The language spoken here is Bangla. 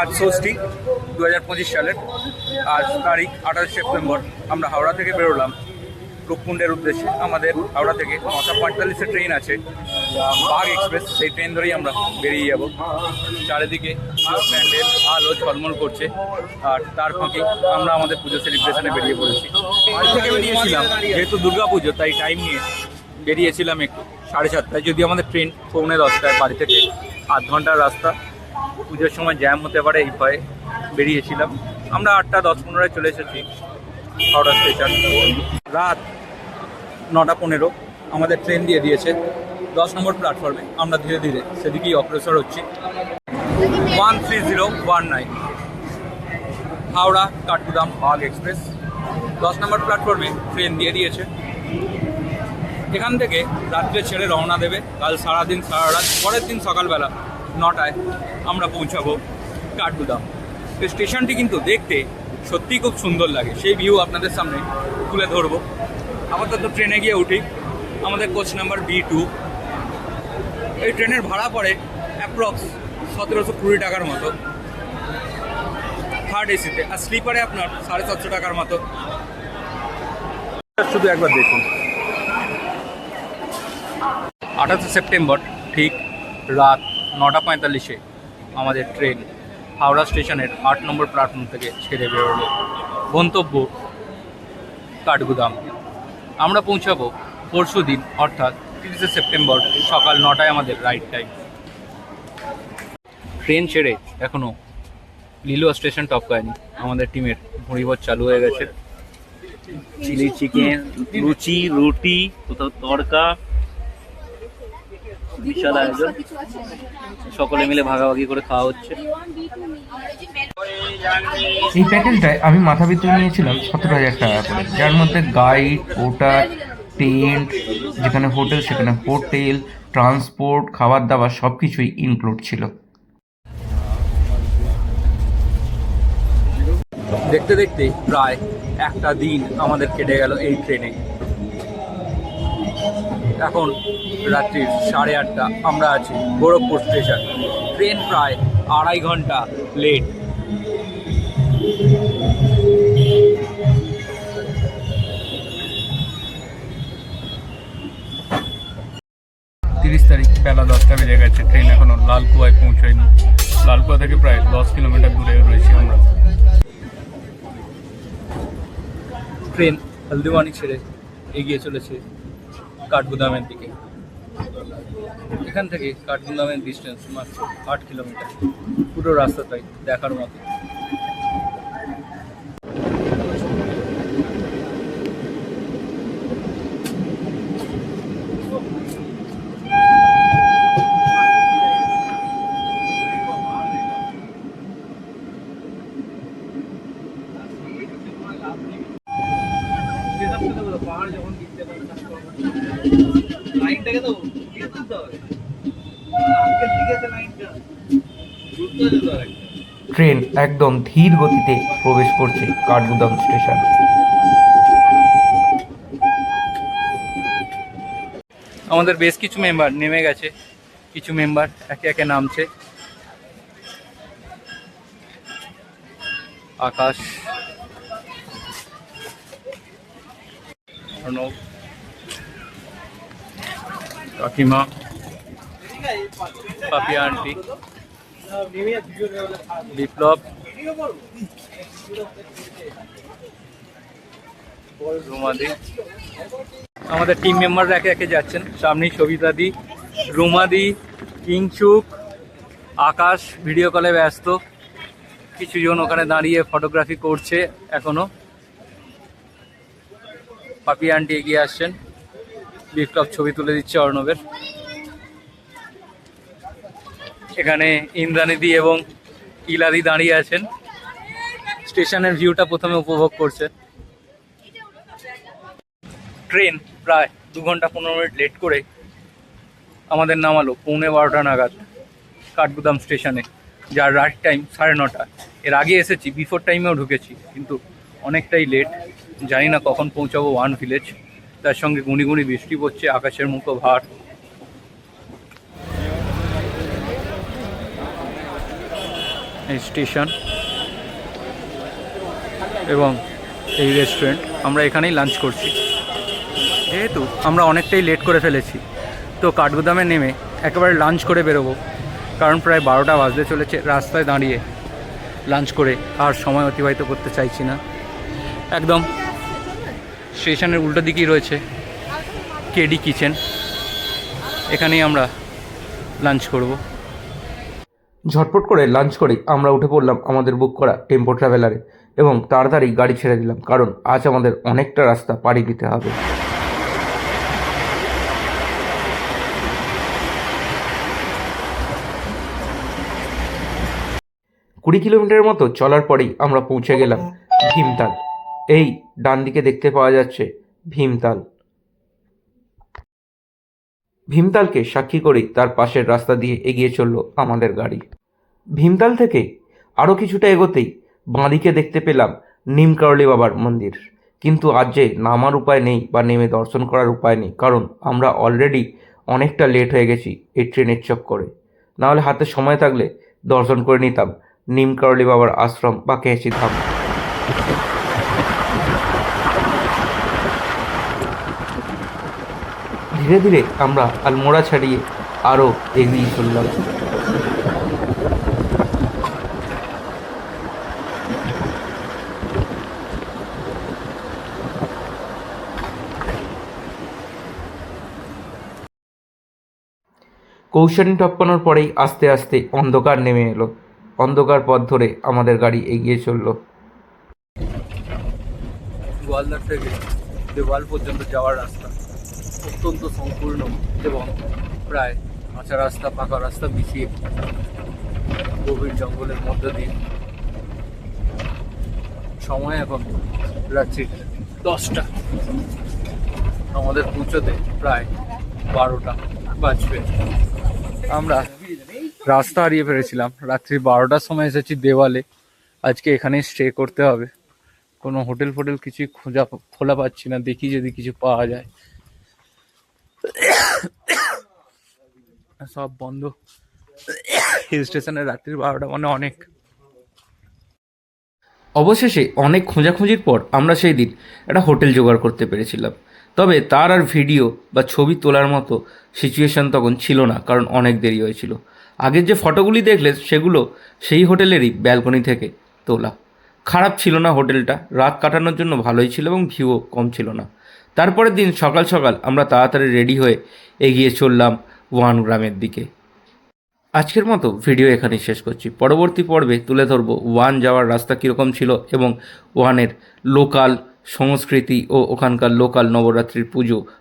আজ ষষ্ঠী দু হাজার পঁচিশ সালের আজ তারিখ আঠাশ সেপ্টেম্বর। আমরা হাওড়া থেকে বেরোলাম রূপকুণ্ডের উদ্দেশ্যে। আমাদের হাওড়া থেকে নটা পঁয়তাল্লিশের ট্রেন আছে, বাঘ এক্সপ্রেস। সেই ট্রেন ধরেই আমরা বেরিয়ে যাব। চারিদিকে প্যান্ডেল, আলো ঝলমল করছে, আর তার ফাঁকে আমরা আমাদের পুজো সেলিব্রেশনে বেরিয়ে পড়েছি। বাড়ি থেকে বেরিয়েছিলাম, যেহেতু দুর্গা পুজো তাই টাইম নিয়ে বেরিয়েছিলাম একটু, সাড়ে সাতটায়। যদি আমাদের ট্রেন পৌনে দশটায় বাড়ি থেকে, আধ ঘণ্টার রাস্তা। পুজোর সময় জ্যাম হতে পারে, এই ভয়ে বেরিয়েছিলাম। আমরা আটটা, দশ পনেরোয় চলে এসেছি, হাওড়া স্টেশন রাত নটা পনেরো, আমাদের ট্রেন দিয়ে দিয়েছে। দশ নম্বর প্ল্যাটফর্মে আমরা ধীরে ধীরে সেদিকেই অগ্রসর হচ্ছি। One three zero one nine Howrah Kathgodam Bagh express. দশ নম্বর প্ল্যাটফর্মে ট্রেন দিয়ে দিয়েছে। এখান থেকে রাত্রে ছেড়ে রওনা দেবে। কাল সারাদিন, সারা রাত, পরের দিন সকালবেলা নটায় আমরা পৌঁছাবো কাঠগুদাম। এই স্টেশনটি কিন্তু দেখতে সত্যিই খুব সুন্দর লাগে। সেই ভিউ আপনাদের সামনে তুলে ধরবো। আপাতত ট্রেনে গিয়ে উঠি। আমাদের কোচ নাম্বার বি টু এই ট্রেনের ভাড়া পড়ে অ্যাপ্রক্স সতেরোশো কুড়ি টাকার মতো। থার্ড এসিতে আর স্লিপারে আপনার সাড়ে সাতশো টাকার মতো। শুধু একবার দেখুন। আঠাশে সেপ্টেম্বর, ঠিক রাত নটা পঁয়তাল্লিশে আমাদের ট্রেন হাওড়া স্টেশনের আট নম্বর প্ল্যাটফর্ম থেকে ছেড়ে বেরোলো। গন্তব্য কাঠগুদাম। আমরা পৌঁছাবো পরশু দিন, অর্থাৎ তিরিশে সেপ্টেম্বর সকাল নটায় আমাদের রাইড টাইম ট্রেন ছেড়ে এখনও লিলুয়া স্টেশন টপ টপকায়নি। আমাদের টিমের ভুঁড়িভর চালু হয়ে গেছে। চিলি চিকেন, লুচি, রুটি, কোথাও তড়কা বিশাল আয়োজন। সকলে মিলে ভাগাভাগি করে খাওয়া হচ্ছে। এই প্যাকেজটায় আমি মাথা পিছু নিয়েছিলাম সতেরো হাজার টাকা করে। যার মধ্যে গাইড পোর্টার টেন্ট যেখানে হোটেল সেখানে হোটেল ট্রান্সপোর্ট খাবার দাবার সব কিছুই ইনক্লুড ছিল। দেখতে দেখতে প্রায় একটা দিন আমাদের কেটে গেল এই ট্রেনে এখন রাত্রির সাড়ে আটটা আমরা আছি গোরখপুর স্টেশন। ট্রেন প্রায় আড়াই ঘণ্টা লেট তিরিশ তারিখ বেলা দশটা বেজে গেছে ট্রেন এখনও লালকুয়ায় পৌঁছায়নি। লালকুয়া থেকে প্রায় দশ কিলোমিটার দূরে রয়েছি আমরা। ট্রেন হলদিওয়ানি ছেড়ে এগিয়ে চলেছে। কাঠগুদামের দিকে। এখান থেকে কাঠগুদামের ডিস্টেন্স মাত্র আট কিলোমিটার পুরো রাস্তাটাই দেখার মতো। ট্রেন একদম ধীর গতিতে প্রবেশ করছে কাঠগুদাম স্টেশন। আমাদের বেশ কিছু মেম্বার নেমে গেছে। কিছু মেম্বার একে একে নামছে। আকাশ অর্ণব কাকিমা পাপিয়া আন্টি, বিপ্লব, রুমাদি। আমাদের টিম মেম্বাররা একে একে যাচ্ছেন। সামনেই সবিতাদি রুমাদি কিংচুক আকাশ ভিডিও কলে ব্যস্ত। কিছু জন ওখানে দাঁড়িয়ে ফটোগ্রাফি করছে এখনও। পাপি আন্টি এগিয়ে আসছেন। বিপ্লব ছবি তুলে দিচ্ছে অর্ণবের। এখানে ইন্দ্রানিদি এবং ইলাদি দাঁড়িয়ে আছেন। স্টেশনের ভিউটা প্রথমে উপভোগ করছে। ট্রেন প্রায় দু ঘণ্টা পনেরো মিনিট লেট করে আমাদের নামালো পৌনে বারোটা নাগাদ কাঠগুদাম স্টেশনে, যার রাইট টাইম সাড়ে নটা। এর আগে এসেছি, বিফোর টাইমেও ঢুকেছি, কিন্তু অনেকটাই লেট। জানি না কখন পৌঁছাবো ওয়ান ভিলেজ। তার সঙ্গে গুনি গুনি বৃষ্টি পড়ছে, আকাশের মুখো ভার। স্টেশন এবং এই রেস্টুরেন্ট আমরা এখানেই লাঞ্চ করছি। যেহেতু আমরা অনেকটাই লেট করে ফেলেছি, তো কাঠগুদামে নেমে একেবারে লাঞ্চ করে বেরোবো, কারণ প্রায় বারোটা বাজতে চলেছে রাস্তায় দাঁড়িয়ে। লাঞ্চ করে আর সময় অতিবাহিত করতে চাইছি না। একদম স্টেশনের উল্টো দিকেই রয়েছে কেডি কিচেন। এখানেই আমরা লাঞ্চ করব। ঝটপট করে লাঞ্চ করেই আমরা উঠে পড়লাম আমাদের বুক করা টেম্পো ট্রাভেলারে এবং তাড়াতাড়ি গাড়ি ছেড়ে দিলাম, কারণ আজ আমাদের অনেকটা রাস্তা পাড়ি দিতে হবে। কুড়ি কিলোমিটারের মতো চলার পরেই আমরা পৌঁছে গেলাম ভীমতাল। এই ডান দিকে দেখতে পাওয়া যাচ্ছে ভীমতাল। ভীমতালকে সাক্ষী করেই তার পাশের রাস্তা দিয়ে এগিয়ে চলল আমাদের গাড়ি। ভীমতাল থেকে আরও কিছুটা এগোতেই বাঁদিকে দেখতে পেলাম নিমকারলি বাবার মন্দির। কিন্তু আজ যে নামার উপায় নেই বা নেমে দর্শন করার উপায় নেই, কারণ আমরা অলরেডি অনেকটা লেট হয়ে গেছি এই ট্রেনের চক্করে নাহলে হাতে সময় থাকলে দর্শন করে নিতাম নিমকারলি বাবার আশ্রম বা কেঁচি ধাম। ধীরে ধীরে আমরা আলমোড়া ছাড়িয়ে আরও এগিয়ে চললাম। কৌশানি টপকানোর পরেই আস্তে আস্তে অন্ধকার নেমে এলো। অন্ধকার পথ ধরে আমাদের গাড়ি এগিয়ে চলল। গোয়ালদার থেকে দেওয়াল পর্যন্ত যাওয়ার রাস্তা। অত্যন্ত সম্পূর্ণ এবং প্রায় কাঁচা রাস্তা, পাকা রাস্তা মিশিয়ে গভীর জঙ্গলের মধ্য দিয়ে সময় এখন রাত্রি দশটা। আমাদের পৌঁছতে প্রায় বারোটা বাজবে। আমরা রাস্তা হারিয়ে ফেলেছিলাম। রাত্রি বারোটার সময় এসেছি দেওয়ালে। আজকে এখানে স্টে করতে হবে। কোনো হোটেল ফোটেল কিছুই খোঁজা, খোলা পাচ্ছি না। দেখি যদি কিছু পাওয়া যায়। সব বন্ধ। হিল স্টেশনে রাত্রির বারোটা মানে অনেক। অবশেষে অনেক খোঁজাখুঁজির পর আমরা সেই দিন একটা হোটেল জোগাড় করতে পেরেছিলাম। তবে তার আর ভিডিও বা ছবি তোলার মতো সিচুয়েশন তখন ছিল না, কারণ অনেক দেরি হয়েছিল। আগের যে ফটোগুলি দেখলে সেগুলো সেই হোটেলেরই ব্যালকনি থেকে তোলা। খারাপ ছিল না হোটেলটা, রাত কাটানোর জন্য ভালোই ছিল এবং ভিউও কম ছিল না। তারপরের দিন সকাল সকাল আমরা তাড়াতাড়ি রেডি হয়ে এগিয়ে চললাম ওয়ান গ্রামের দিকে। আজকের মতো ভিডিও এখানেই শেষ করছি। পরবর্তী পর্বে তুলে ধরব ওয়ান যাওয়ার রাস্তা কীরকম ছিল এবং ওয়ানের লোকাল সংস্কৃতি ও ওখানকার লোকাল নবরাত্রির পুজো